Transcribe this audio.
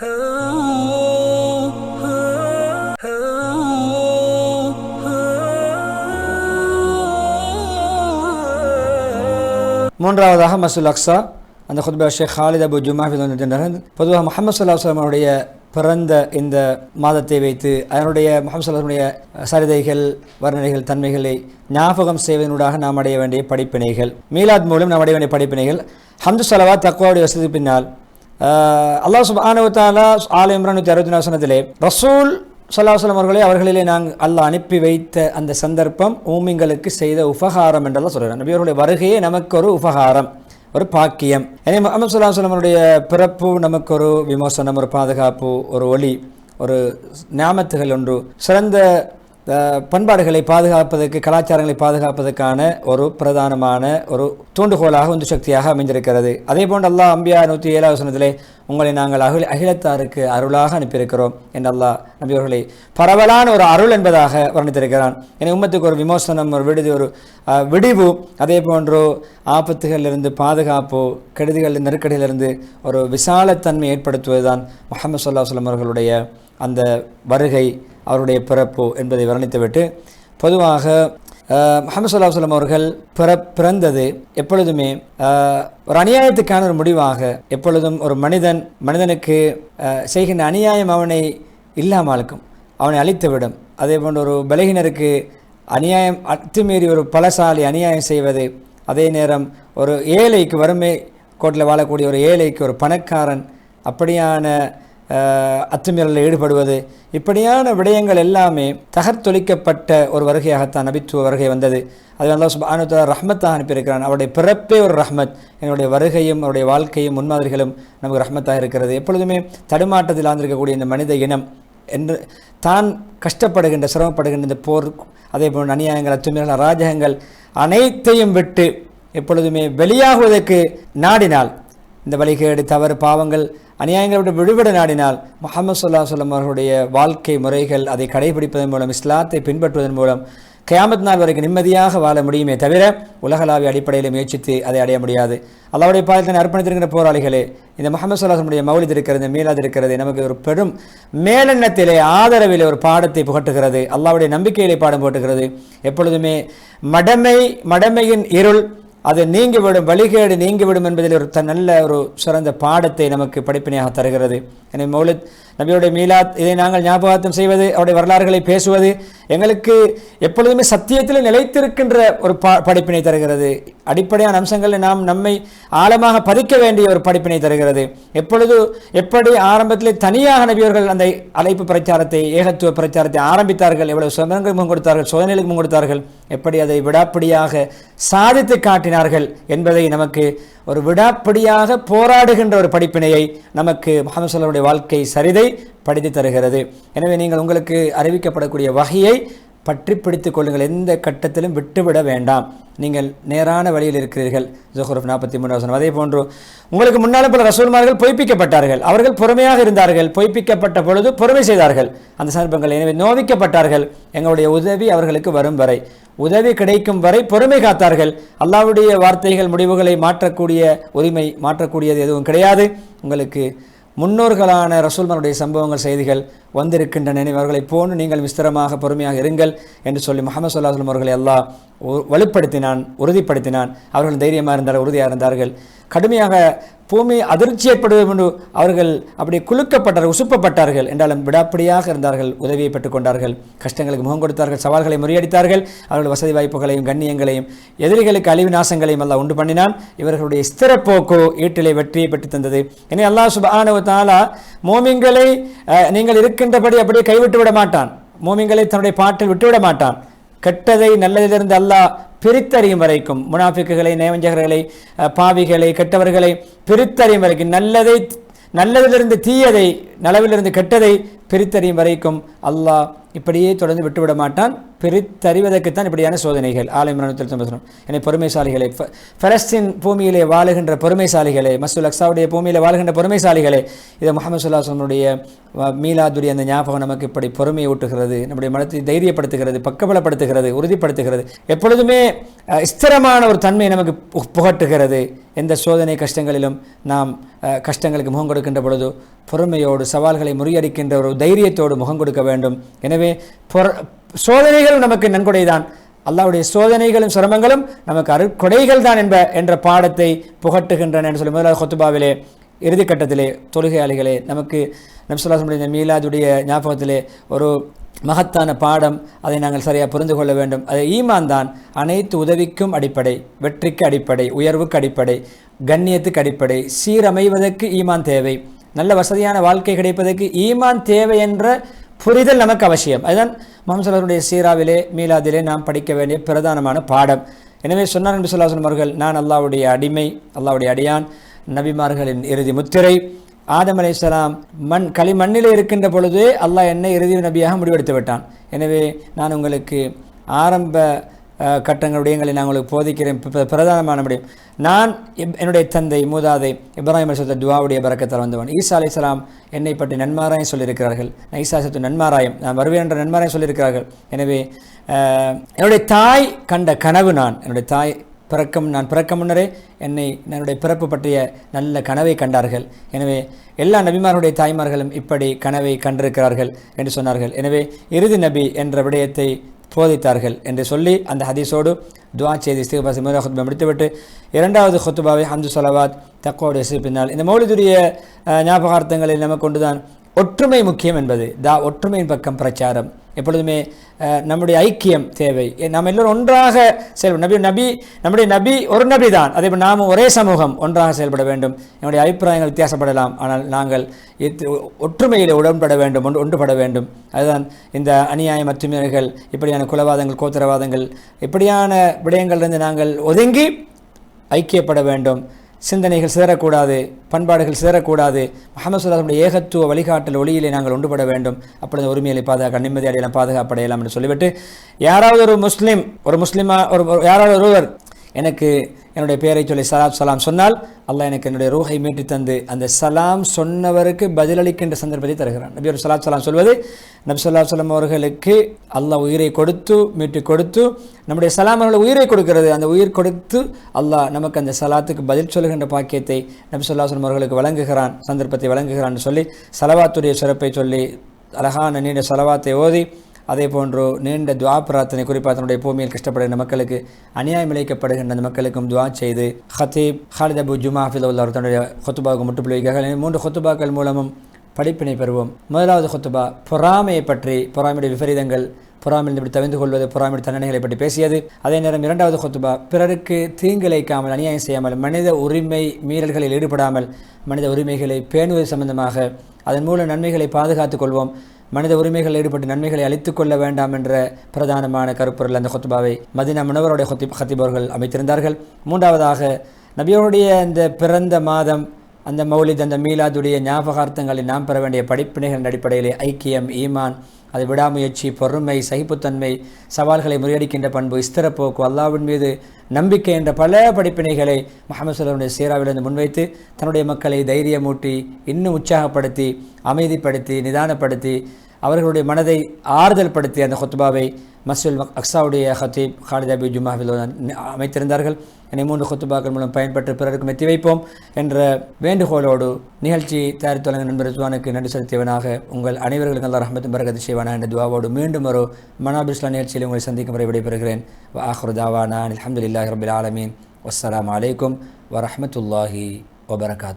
மூன்றாவதாக மசூல் அக்ஸா அந்த ஹுத்பா ஷேக் ஹாலித் அபு ஜுமாஃபித் பொதுவாக முகமது சல்லாஹ் அவருடைய பிறந்த இந்த மாதத்தை வைத்து அதனுடைய முகமது சல்லாஹனுடைய சரிதைகள் வர்ணனைகள் தன்மைகளை ஞாபகம் செய்வதனூடாக நாம் அடைய வேண்டிய படிப்பினைகள். மீலாத் மூலம் நாம் அடைய வேண்டிய படிப்பினைகள். ஹம்து சலவா தக்குவாவுடைய வசதி பின்னால் அல்லாஹ் சுபானுவத்தாலா ஆல இம்ரான் அறுபத்தி நாசனத்திலே ரசூல் சல்லாஹலம் அவர்களே அவர்களிலே நாங்கள் அல்லாஹ் அனுப்பி வைத்த அந்த சந்தர்ப்பம் ஊமிங்களுக்கு செய்த உபகாரம் என்றெல்லாம் சொல்கிறார் நபியவர்களுடைய வருகையே நமக்கு ஒரு உபகாரம் ஒரு பாக்கியம். எனவே முகமது சுல்லா சொல்லமனுடைய பிறப்பு நமக்கு ஒரு விமோசனம் ஒரு பாதுகாப்பு ஒரு ஒளி ஒரு ஞாபகத்துகள் ஒன்று சிறந்த பண்பாடுகளை பாதுகாப்பதற்கு கலாச்சாரங்களை பாதுகாப்பதற்கான ஒரு பிரதானமான ஒரு தூண்டுகோலாக உந்து சக்தியாக அமைந்திருக்கிறது. அதே போன்று அல்லாஹ் அம்பியா நூற்றி ஏழாவது வசனத்திலே உங்களை நாங்கள் அகில அகிலத்தாருக்கு அருளாக அனுப்பியிருக்கிறோம் என்று அல்லாஹ் நம்பியவர்களை பரவலான ஒரு அருள் என்பதாக வர்ணித்திருக்கிறான். என உம்மத்துக்கு ஒரு விமோசனம் ஒரு விடுதி ஒரு விடிவு அதே போன்று ஆபத்துகளிலிருந்து பாதுகாப்பு கெடுதிகள் நெருக்கடியிலிருந்து ஒரு விசாலத்தன்மை ஏற்படுத்துவதுதான் முகமது சொல்லா சொல்லம் அவர்களுடைய அந்த வருகை. அவருடைய பிறப்பு என்பதை வர்ணித்துவிட்டு பொதுவாக முகமது சல்லா சொல்லம் அவர்கள் பிற பிறந்தது எப்பொழுதுமே ஒரு அநியாயத்துக்கான ஒரு முடிவாக எப்பொழுதும் ஒரு மனிதன் மனிதனுக்கு செய்கின்ற அநியாயம் அவனை இல்லாமலுக்கும் அவனை அழித்துவிடும். அதே போன்ற ஒரு பலகினருக்கு அநியாயம் அத்துமீறி ஒரு பலசாலி அநியாயம் செய்வது அதே நேரம் ஒரு ஏழைக்கு வறுமை கோட்டில் வாழக்கூடிய ஒரு ஏழைக்கு ஒரு பணக்காரன் அப்படியான அத்துமீறலில் ஈடுபடுவது. இப்படியான விடயங்கள் எல்லாமே தகர்த்தொழிக்கப்பட்ட ஒரு வருகையாகத்தான் நபித்துவ வருகை வந்தது. அது அல்லா சுபானுத்தா ரஹ்மத்தாக அனுப்பியிருக்கிறான். அவருடைய பிறப்பே ஒரு ரஹ்மத். என்னுடைய வருகையும் அவருடைய வாழ்க்கையும் முன்மாதிரிகளும் நமக்கு ரஹ்மத்தாக இருக்கிறது. எப்பொழுதுமே தடுமாட்டத்தில் ஆந்திருக்கக்கூடிய இந்த மனித இனம் என்று தான் கஷ்டப்படுகின்ற சிரமப்படுகின்ற இந்த போர் அதே போன்ற அநியாயங்கள் அத்துமீறல் அராஜகங்கள் அனைத்தையும் விட்டு எப்பொழுதுமே வெளியாகுவதற்கு நாடினால் இந்த வழிகேடு தவறு பாவங்கள் அநியாயங்களை விட்டு விடுபட நாடினால் முகமது சொல்லா சொல்லம் அவர்களுடைய வாழ்க்கை முறைகள் அதை கடைபிடிப்பதன் மூலம் இஸ்லாத்தை பின்பற்றுவதன் மூலம் கயாமத் நாள் வரைக்கும் நிம்மதியாக வாழ முடியுமே தவிர உலகளாவிய அடிப்படையில் முயற்சித்து அதை அடைய முடியாது. அல்லாவுடைய பாதத்தினை அர்ப்பணித்திருக்கிற போராளிகளே இந்த முகமது சொல்லாசனுடைய மௌலித் இருக்கிறது மீளாது இருக்கிறது நமக்கு ஒரு பெரும் மேலெண்ணத்திலே ஆதரவிலே ஒரு பாடத்தை புகட்டுகிறது அல்லாவுடைய நம்பிக்கையிலே பாடம் போட்டுகிறது. எப்பொழுதுமே மடமை மடமையின் இருள் அது நீங்கிவிடும் வழிகேடு நீங்கிவிடும் என்பதில் ஒரு நல்ல ஒரு சிறந்த பாடத்தை நமக்கு படிப்பினையாக தருகிறது. எனவே மௌலித் நபியுடைய மீலாத் இதை நாங்கள் ஞாபகத்தம் செய்வது அவருடைய வரலாறுகளை பேசுவது எங்களுக்கு எப்பொழுதுமே சத்தியத்தில் நிலைத்திருக்கின்ற ஒரு ப படிப்பினை தருகிறது. அடிப்படையான அம்சங்களில் நாம் நம்மை ஆழமாக பதிக்க வேண்டிய ஒரு படிப்பினை தருகிறது. எப்பொழுது எப்படி ஆரம்பத்தில் தனியாக நபியவர்கள் அந்த அழைப்பு பிரச்சாரத்தை ஏகத்துவ பிரச்சாரத்தை ஆரம்பித்தார்கள் எவ்வளவு சுதந்திரங்கள் முன் கொடுத்தார்கள் சோதனைகளுக்கு முன் கொடுத்தார்கள் எப்படி அதை விடாப்படியாக சாதித்து காட்டினார்கள் என்பதை நமக்கு ஒரு விடாப்பிடியாக போராடுகின்ற ஒரு படிப்பினையை நமக்கு முகமது சல்லாவுடைய வாழ்க்கை சரிதை படித்து தருகிறது. எனவே நீங்கள் உங்களுக்கு அறிவிக்கப்படக்கூடிய வகையை பற்றி பிடித்துக் கொள்ளுங்கள். எந்த கட்டத்திலும் விட்டுவிட வேண்டாம். நீங்கள் நேரான வழியில் இருக்கிறீர்கள். ஜோஹரப் நாற்பத்தி மூணு அதே போன்று உங்களுக்கு முன்னால் பல ரசூல்மார்கள் பொய்ப்பிக்கப்பட்டார்கள். அவர்கள் பொறுமையாக இருந்தார்கள். பொய்ப்பிக்கப்பட்ட பொழுது பொறுமை செய்தார்கள். அந்த சந்தர்ப்பங்கள் எனவே நோவிக்கப்பட்டார்கள். எங்களுடைய உதவி அவர்களுக்கு வரும் வரை உதவி கிடைக்கும் வரை பொறுமை காத்தார்கள். அல்லாவுடைய வார்த்தைகள் முடிவுகளை மாற்றக்கூடிய உரிமை மாற்றக்கூடியது எதுவும் கிடையாது. உங்களுக்கு முன்னோர்களான ரசூல்மனுடைய சம்பவங்கள் செய்திகள் வந்திருக்கின்றன. அவர்களை போன்று நீங்கள் விஸ்தரமாக பொறுமையாக இருங்கள் என்று சொல்லி முகமது சொல்லாஹ் அவர்களை எல்லாம் வலுப்படுத்தினான் உறுதிப்படுத்தினான். அவர்கள் தைரியமாக இருந்தார்கள் உறுதியாக இருந்தார்கள். கடுமையாக பூமி அதிர்ச்சி ஏற்படுவோம் என்று அவர்கள் அப்படி குலுக்கப்பட்டார்கள் உசுப்பப்பட்டார்கள். என்றாலும் விடாப்படியாக இருந்தார்கள் உதவியை பெற்றுக்கொண்டார்கள் கஷ்டங்களுக்கு முகம் கொடுத்தார்கள் சவால்களை முறியடித்தார்கள். அவர்கள் வசதி வாய்ப்புகளையும் கண்ணியங்களையும் எதிரிகளுக்கு அழிவு நாசங்களையும் எல்லாம் உண்டு பண்ணினான். இவர்களுடைய ஸ்திரப்போக்கு ஈட்டிலே வெற்றியை பெற்று தந்தது. எனவே அல்லாஹ் சுபானு தாலா மோமிங்களை நீங்கள் இருக்கின்றபடி அப்படியே கைவிட்டு விட மாட்டான். மோமிங்களை தன்னுடைய பாட்டில் விட்டுவிட மாட்டான். கெட்டதை நல்லதிலிருந்து அல்லாஹ் பிரித்தறியும் வரைக்கும். முனாஃபிக்குகளை நேவஞ்சகர்களை பாவிகளை கெட்டவர்களை பிரித்தறியும் வரைக்கும். நல்லதை நல்லதிலிருந்து தீயதை நலவிலிருந்து கெட்டதை பிரித்தறியும் வரைக்கும் அல்லாஹ் இப்படியே தொடர்ந்து விட்டுவிட மாட்டான். பிரித்தறிவதற்குத்தான் இப்படியான சோதனைகள். ஆலயம் பேசணும் என்னை பொறுமைசாலிகளே பலஸ்தீன் பூமியிலே வாழுகின்ற பொறுமைசாலிகளே மசூல் அக்ஸாவுடைய பூமியிலே வாழுகின்ற பொறுமைசாலிகளே இதை முகமது சுல்லாசனுடைய மீலாதுடைய அந்த ஞாபகம் நமக்கு இப்படி பொறுமையை ஊட்டுகிறது நம்முடைய மனத்தை தைரியப்படுத்துகிறது பக்கபலப்படுத்துகிறது உறுதிப்படுத்துகிறது. எப்பொழுதுமே ஸ்திரமான ஒரு தன்மை நமக்கு புகட்டுகிறது. எந்த சோதனை கஷ்டங்களிலும் நாம் கஷ்டங்களுக்கு முகம் கொடுக்கின்ற பொழுது பொறுமையோடு சவால்களை முறியடிக்கின்ற ஒரு தைரியத்தோடு முகம் கொடுக்க வேண்டும். எனவே எனவே சோதனைகள் நமக்கு நன்கொடைதான். அல்லாவுடைய சோதனைகளும் சிரமங்களும் நமக்கு அருட்கொடைகள் தான் என்ப என்ற பாடத்தை புகட்டுகின்றன என்று சொல்லி முதலாவது கொத்துபாவிலே இறுதிக்கட்டத்திலே தொழுகையாளிகளே நமக்கு நம்சுல்லாசனுடைய மீலாதுடைய ஞாபகத்திலே ஒரு மகத்தான பாடம் அதை நாங்கள் சரியாக புரிந்து கொள்ள வேண்டும். அது ஈமான் தான் அனைத்து உதவிக்கும் அடிப்படை வெற்றிக்கு அடிப்படை உயர்வுக்கு அடிப்படை கண்ணியத்துக்கு அடிப்படை சீரமைவதற்கு ஈமான் தேவை. நல்ல வசதியான வாழ்க்கை கிடைப்பதற்கு ஈமான் தேவை என்ற புரிதல் நமக்கு அவசியம். அதுதான் முகமது சீராவிலே மீலாதிலே நாம் படிக்க வேண்டிய பிரதானமான பாடம். எனவே சொன்னார் நபி சொல்லாசன் அவர்கள் நான் அல்லாவுடைய அடிமை அல்லாவுடைய அடியான் நபிமார்களின் இறுதி முத்திரை. ஆதம் அலைஹிஸ்ஸலாம் மண் களிமண்ணிலே இருக்கின்ற பொழுதே அல்லாஹ் என்னை இறுதி நபியாக முடிவெடுத்து விட்டான். எனவே நான் உங்களுக்கு ஆரம்ப கட்டங்கள் விடயங்களை நான் உங்களுக்கு போதிக்கிறேன். பிரதானமான முடியும் நான் என்னுடைய தந்தை மூதாதை இப்ராஹிம் அலிசத்த துவாவுடைய பறக்கத்தில் வந்தவன். ஈசா அலிஸ்லாம் என்னை பற்றி நன்மாராயம் சொல்லியிருக்கிறார்கள். நான் ஈசா சத்து நன்மாராயம். நான் வருவேன் என்ற நன்மாராயம் சொல்லியிருக்கிறார்கள். எனவே என்னுடைய தாய் கண்ட கனவு நான் என்னுடைய தாய் பிறக்கம் நான் பிறக்க முன்னரே என்னை என்னுடைய பிறப்பு பற்றிய நல்ல கனவை கண்டார்கள். எனவே எல்லா நபிமார்களுடைய தாய்மார்களும் இப்படி கனவை கண்டிருக்கிறார்கள் என்று சொன்னார்கள். எனவே இறுதி நபி என்ற விடயத்தை போதித்தார்கள் என்று சொல்லி அந்த ஹதீஸோடு துவா செய்தி இஸ்திகபாசி முதல் ஹுத்பா முடித்துவிட்டு இரண்டாவது ஹுத்துபாவை ஹம்து சலவாத் தக்குவோடைய பின்னால். இந்த மௌலிதுரிய ஞாபகார்த்தங்களில் நமக்கு கொண்டுதான் ஒற்றுமை முக்கியம் என்பது. தா ஒற்றுமையின் பக்கம் பிரச்சாரம். எப்பொழுதுமே நம்முடைய ஐக்கியம் தேவை. எ- நாம் எல்லோரும் ஒன்றாக செயல்படும் நபி நபி நம்முடைய நபி ஒரு நபி தான் அதே போல் நாமும் ஒரே சமூகம் ஒன்றாக செயல்பட வேண்டும். என்னுடைய அபிப்பிராயங்கள் வித்தியாசப்படலாம். ஆனால் நாங்கள் ஒற்றுமையில் உடன்பட வேண்டும் ஒன்று ஒன்றுபட வேண்டும். அதுதான் இந்த அநியாய மற்றுமைகள் இப்படியான குலவாதங்கள் கோத்திரவாதங்கள் இப்படியான விடயங்கள்லேருந்து நாங்கள் ஒதுங்கி ஐக்கியப்பட வேண்டும். சிந்தனைகள் சேரக்கூடாது பண்பாடுகள் சேரக்கூடாது முகமது சுல்லாசனுடைய ஏகத்துவ வழிகாட்டல் ஒளியிலே நாங்கள் உண்டுபட வேண்டும். அப்பொழுது உரிமையிலே பாதுகாக்க நிம்மதி அடையலாம் பாதுகாப்படையலாம் என்று சொல்லிவிட்டு யாராவது ஒரு முஸ்லீம் ஒரு முஸ்லீமா ஒரு ஒரு- யாராவது ஒருவர் எனக்கு என்னுடைய பெயரை சொல்லி சலாம் சலாம் சொன்னால் அல்லாஹ் எனக்கு என்னுடைய ரூஹை மீட்டு தந்து அந்த சலாம் சொன்னவருக்கு பதிலளிக்கின்ற சந்தர்ப்பத்தை தருகிறான். நபி ஒரு சலாம் சலாம் சொல்வது நபி சொல்லா சொல்லம் அவர்களுக்கு அல்லாஹ் உயிரை கொடுத்து மீட்டு கொடுத்து நம்முடைய சலாம் அவர்களை உயிரை கொடுக்கிறது. அந்த உயிர் கொடுத்து அல்லாஹ் நமக்கு அந்த சலாத்துக்கு பதில் சொல்லுகின்ற பாக்கியத்தை நபி சொல்லா சொல்லம் அவர்களுக்கு வழங்குகிறான் சந்தர்ப்பத்தை வழங்குகிறான் சொல்லி சலவாத்துடைய சிறப்பை சொல்லி அழகான நீண்ட சலவாத்தை ஓதி அதே போன்று நீண்ட துவா பிரார்த்தனை குறிப்பாக தன்னுடைய பூமியில் கஷ்டப்படுகின்ற மக்களுக்கு அநியாயம் இழைக்கப்படுகின்ற அந்த மக்களுக்கும் துவா செய்து ஹத்தீப் ஹாலித் அபு ஜுமா ஹாஃபிதுல்லா தன்னுடைய ஹொத்துபாவுக்கு முட்டுப்புள்ளி வைக்கிறார்கள் மூன்று ஹொத்துபாக்கள் மூலமும் படிப்பினை பெறுவோம். முதலாவது ஹொத்துபா பொறாமையை பற்றி பொறாமையுடைய விபரீதங்கள் பொறாமையில் இப்படி தவிர்ந்து கொள்வது பொறாமையுடைய தண்டனைகளை பற்றி பேசியது. அதே நேரம் இரண்டாவது ஹொத்துபா பிறருக்கு தீங்கிழைக்காமல் அநியாயம் செய்யாமல் மனித உரிமை மீறல்களில் ஈடுபடாமல் மனித உரிமைகளை பேணுவது சம்பந்தமாக அதன் மூலம் நன்மைகளை பாதுகாத்துக் கொள்வோம். மனித உரிமைகள் ஈடுபட்டு நன்மைகளை அழித்துக் கொள்ள வேண்டாம் என்ற பிரதானமான கருப்பொருள் அந்த ஹொத்துபாவை மதினா முனவருடைய ஹொத்தி ஹத்திபவர்கள் அமைத்திருந்தார்கள். மூன்றாவதாக நபியோருடைய இந்த பிறந்த மாதம் அந்த மௌலித் அந்த மீலாதுடைய ஞாபகார்த்தங்களை நாம் பெற வேண்டிய படிப்பினைகளின் அடிப்படையிலே ஐக்கியம் ஈமான் அது விடாமுயற்சி பொறுமை சகிப்புத்தன்மை சவால்களை முறியடிக்கின்ற பண்பு இஸ்திரப்போக்கு அல்லாவின் மீது நம்பிக்கை என்ற பல படிப்பினைகளை முகமது சொல்லமுடைய சீராவிலிருந்து முன்வைத்து தன்னுடைய மக்களை தைரியமூட்டி இன்னும் உற்சாகப்படுத்தி அமைதிப்படுத்தி நிதானப்படுத்தி அவர்களுடைய மனதை ஆறுதல் படுத்தி அந்த ஹொத்பாவை மஸ்ஜில் அக்ஸாவுடைய ஹத்தீப் ஹாலித் ஜுமாவில் அமைத்திருந்தார்கள். என்னை மூன்று ஹொத்துபாக்கள் மூலம் பயன்பெற்று பிறருக்கும் எத்தி வைப்போம் என்ற வேண்டுகோளோடு நிகழ்ச்சி தயாரித்து வழங்க நண்பர் ரிஸ்வானுக்கு நன்றி செலுத்தியவனாக உங்கள் அனைவர்களுக்கு நல்ல ரஹமத்தும் பரகதி செய்வானா என்ற துவாவோடு மீண்டும் ஒரு மனாபிஸ்லா நிகழ்ச்சியில் உங்களை சந்திக்கும் வரை விடைபெறுகிறேன். ஆஹ்ரு தாவானா அலமதுல்லாஹி ரபில் ஆலமீன். வஸ்ஸலாம் அலைக்கும் வரமத்துல்லாஹி வபரகாத்.